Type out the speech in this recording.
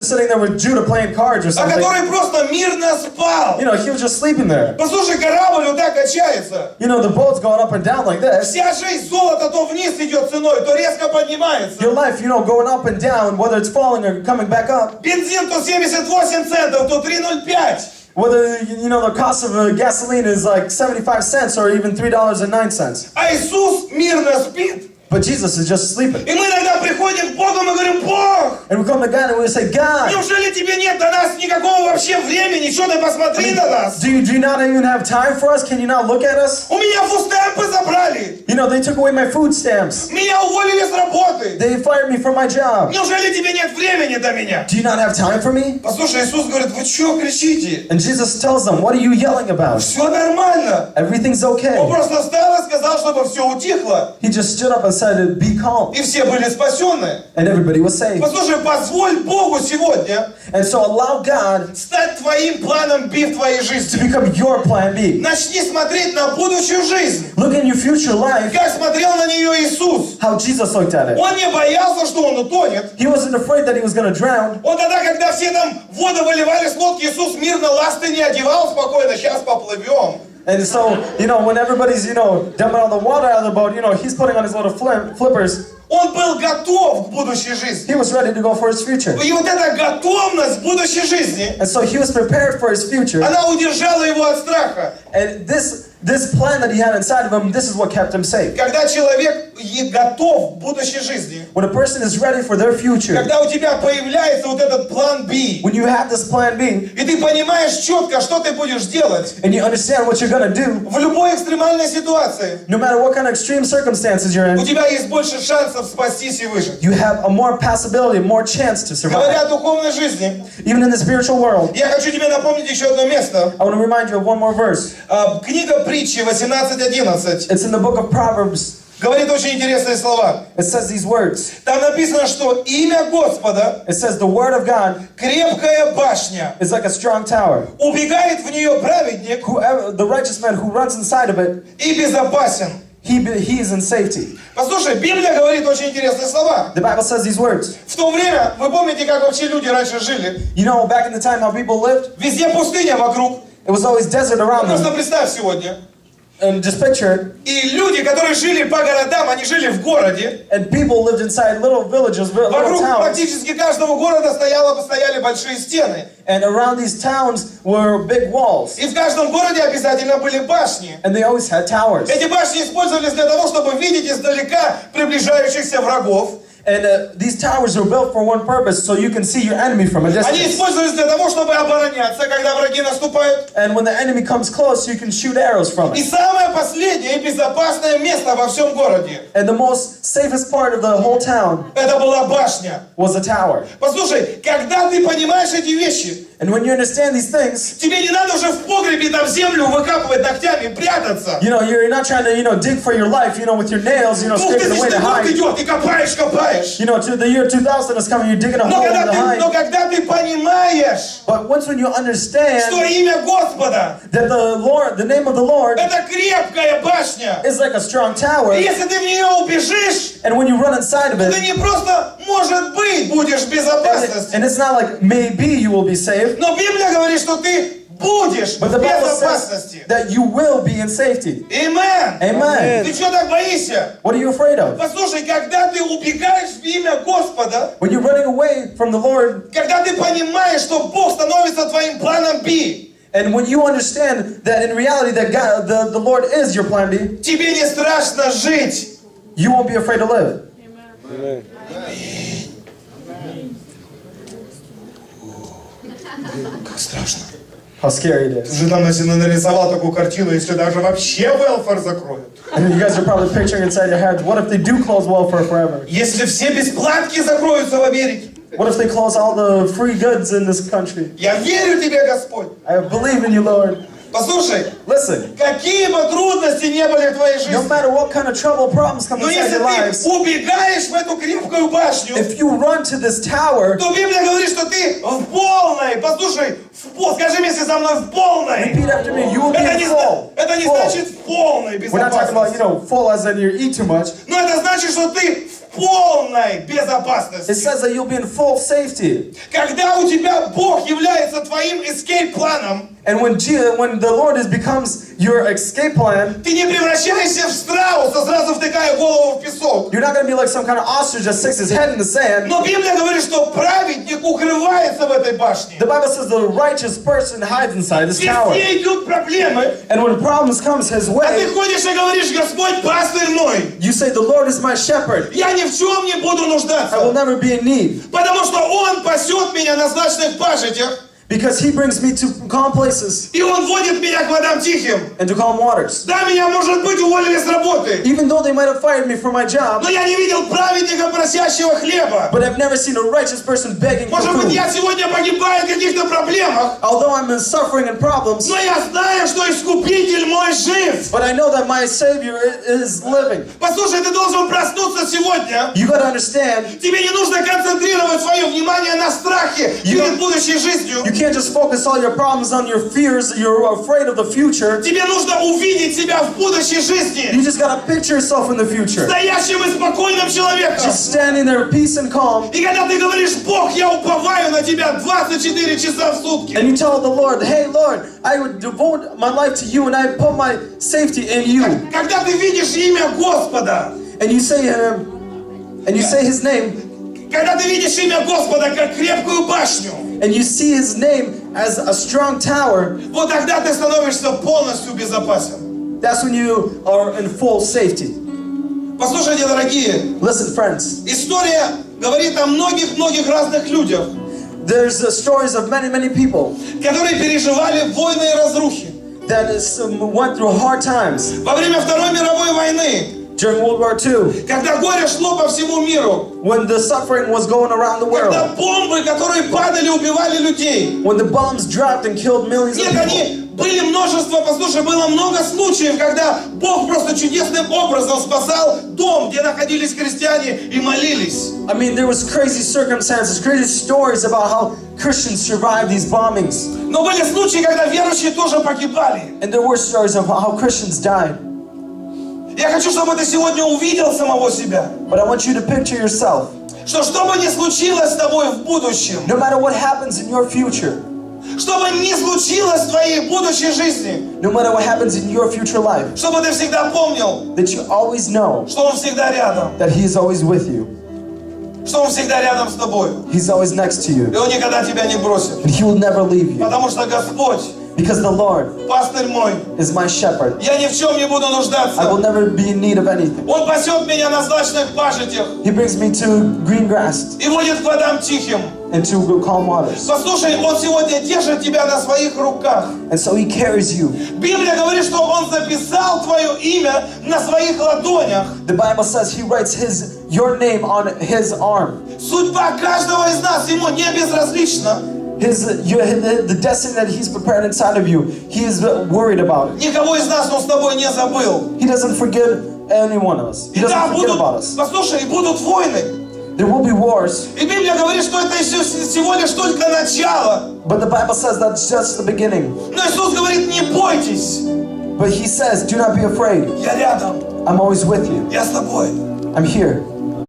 sitting there with Judah playing cards or а something. который просто мирно спал. You know, he was just sleeping there. Послушай, корабль вот так качается. You know, the boat's going up and down like this. Вся жизнь золота то вниз идет ценой, то резко поднимается. Your life, you know, going up and down, whether it's falling or coming back up. Бензин то 78 центов, то 3,05. Whether, you know, the cost of uh, gasoline is like 75 cents or even $3.09. А Иисус мирно спит. But Jesus is just sleeping. И мы иногда приходим к Богу, мы говорим, Бог, And we come to God and we say, God, неужели тебе нет до нас никакого вообще времени? Что ты посмотри на нас? do you, do you not even have time for us? Can you not look at us? У меня фустемпы забрали. You know, they took away my food stamps. Меня уволили с работы. They fired me from my job. Неужели тебе нет времени до меня? Do you not have time for me? Послушай, Иисус говорит, вы что кричите? And Jesus tells them, What are you yelling about? Все нормально. Everything's Он okay. просто встал и сказал, чтобы все утихло. He just stood up and said, Be calm. И все были спасены. And everybody was saved. Послушай, позволь Богу сегодня And so allow God стать твоим планом Би в твоей to жизни. become your plan B. Начни смотреть на будущую жизнь. Look in your future life Как смотрел на нее Иисус. how Jesus looked at it. Он не боялся, что он утонет. He wasn't afraid that he was going to drown. Он тогда, когда все там воду выливали с лодки, Иисус мирно ласты не одевал спокойно, сейчас поплывем. And so, you know, when everybody's, you know, dumping all the water out of the boat, you know, he's putting on his little flippers. Он был готов к будущей жизни. He was ready to go for his future. И вот эта готовность к будущей жизни, And so he was prepared for his future. она удержала его от страха. And this this plan that he had inside of him, this is what kept him safe. Когда человек готов к будущей жизни, When a person is ready for their future, когда у тебя появляется вот этот план B, when you have this plan B, и ты понимаешь четко, что ты будешь делать and you understand what you're gonna do, в любой экстремальной ситуации, no matter what kind of extreme circumstances you're у in, тебя есть больше шансов спастись и выжить. you have a more possibility, more chance to survive. Говоря о духовной жизни, Even in the spiritual world, я хочу тебе напомнить еще одно место. I want to remind you of one more verse. А, Книга притчи 18.11 It's in the book of Proverbs. говорит очень интересные слова. It says these words. Там написано, что имя Господа It says the word of God крепкая башня. is like a strong tower. Убегает в нее праведник Whoever the righteous man who runs inside of it, и безопасен. he be- he is in safety. Послушай, Библия говорит очень интересные слова. The Bible says these words. В то время, вы помните, как вообще люди раньше жили? You know, back in the time how people lived, Везде пустыня вокруг. it was always desert around Просто them. представь сегодня. And it. И люди, которые жили по городам, они жили в городе. And people lived inside little villages, little Вокруг towns. практически каждого города стояло, стояли большие стены. And around these towns were big walls. И в каждом городе обязательно были башни. And they always had towers. Эти башни использовались для того, чтобы видеть издалека приближающихся врагов. And uh, these towers were built for one purpose, so you can see your enemy from a Они distance. использовались для того, чтобы обороняться, когда враги наступают. And when the enemy comes close, you can shoot arrows from И it. самое последнее и безопасное место во всем городе And the most safest part of the whole town это была башня. was a tower. Послушай, когда ты понимаешь эти вещи, And when you understand these things, тебе не надо уже в погребе там землю выкапывать ногтями, прятаться. you know, you're not trying to, you know, dig for your life, you know, with your nails, you know, scraping away to 2000 год hide. идет, и копаешь, копаешь. You know, to the year 2000 is coming, you're digging a Но hole in когда, the ты, но hide. когда ты понимаешь, But once when you что understand имя Господа that the Lord, the name of the Lord это крепкая башня, is like a strong tower, и если ты в нее убежишь, and when you run inside of ты it, не просто, может быть, будешь в and, it- безопасности. and it's not like maybe you will be saved, Но Библия говорит, что ты будешь but в the Bible says безопасности. that you will be in safety. Амен. Amen. Ты что так боишься? What are you afraid of? Послушай, когда ты убегаешь в имя Господа, When you're running away from the Lord, когда ты понимаешь, что Бог становится твоим планом B, and when you understand that in reality that God, the, the Lord is your plan B, тебе не страшно жить. you won't be afraid to live. Как страшно. How scary it Ты is. же там на себе нарисовал такую картину, если даже вообще welfare закроют. And you guys are probably picturing inside your heads, what if they do close welfare forever? Если все бесплатки закроются в Америке. What if they close all the free goods in this country? Я верю тебе, Господь. I believe in you, Lord. Послушай, Listen, какие бы трудности не были в твоей no жизни, matter what kind of trouble, problems come но inside если your lives, ты убегаешь в эту крепкую башню, if you run to this tower, то Библия говорит, что ты в полной, послушай, в пол, скажи вместе со мной, в полной. repeat after me, you will be Это не, full. это не full. значит в полной We're not talking about, you безопасности. know, full as in you eat too much. Но это значит, что ты в полной It безопасности. says that you'll be in full safety. Когда у тебя Бог является твоим escape-планом, And when, Je- when the Lord is, becomes your escape plan, ты не превращаешься в страуса, сразу втыкая голову в песок. you're not going to be like some kind of ostrich that sticks his head in the sand. Но Библия говорит, что праведник укрывается в этой башне. The Bible says the righteous person hides inside this tower. Везде идут проблемы, And when problems comes his а ты way, ходишь и говоришь, Господь, пастырь мой, you say, the Lord is my shepherd. я ни в чем не буду I will нуждаться, never be in need. потому что Он пасет меня на злачных пажитях, Because he brings me to calm places и Он водит меня к водам тихим. and to calm waters. Да, меня, может быть, уволили с работы, Even though they might have fired me for my job, но я не видел праведника, просящего хлеба. but I've never seen a righteous person begging for Может быть, food. я сегодня погибаю в каких-то проблемах, Although I'm in suffering and problems, но я знаю, что Искупитель мой жив. but I know that my Savior is living. Послушай, ты должен проснуться сегодня. You gotta understand, Тебе не нужно концентрировать внимание на страхе You перед don't- будущей жизнью. you can't just focus all your problems on your fears, you're afraid of the future. Тебе нужно увидеть себя в будущей жизни. You just gotta picture yourself in the future. Стоящим и спокойным человеком. Just standing there, peace and calm, И когда ты говоришь, Бог, я уповаю на тебя 24 часа в сутки. and you tell the Lord, Hey Lord, I would devote my life to you and I put my safety in you. Когда ты видишь имя Господа, And you say him, and you say his name, Когда ты видишь имя Господа как крепкую башню, and you see his name as a strong tower, вот тогда ты становишься полностью безопасен. that's when you are in full safety. Послушайте, дорогие, Listen, friends, история говорит о многих-многих разных людях, there's uh, stories of many, many people которые переживали войны и разрухи. that is, um, went through hard times Во время Второй мировой войны, during World War II когда горе шло по всему миру, when the suffering was going around the когда world, бомбы, которые падали, убивали людей. when the bombs dropped and killed millions of Нет, people. они были множество, послушай, было много случаев, когда Бог просто чудесным образом спасал дом, где находились христиане и молились. I mean, there was crazy circumstances, crazy stories about how Christians survived these bombings. Но были случаи, когда верующие тоже погибали. And there were stories of how Christians died. Я хочу, чтобы ты сегодня увидел самого себя. But I want you to picture yourself. Что что бы ни случилось с тобой в будущем, No matter what happens in your future, что бы ни случилось в твоей будущей жизни, no matter what happens in your future life, чтобы ты всегда помнил, that you always know что Он всегда рядом, that He is always with you. что Он всегда рядом с тобой. He's always next to И you. Он никогда тебя не бросит. And He will never leave you. Потому что Господь, Because the Lord пастырь мой, is my shepherd. я ни в чем не буду I will нуждаться. never be in need of anything. Он пасет меня на злачных пажитях He brings me to green grass и водит к водам тихим. and to calm waters. Послушай, Он сегодня держит тебя на своих руках. And so He carries you. Библия говорит, что Он записал твое имя на своих ладонях. The Bible says He writes His your name on His arm. Судьба каждого из нас Ему не безразлична. His your, the, the destiny that He's prepared inside of you. He is worried about it. Никого из нас Он с тобой не забыл. He doesn't forget any one of us. He И да, doesn't forget будут, about us. послушай, и будут войны. There will be wars, И Библия говорит, что это еще всего лишь только начало. but the Bible says that's just the beginning. Но Иисус говорит, не бойтесь, But He says, "Do not be afraid. я рядом, I'm always with you. я с тобой. I'm here."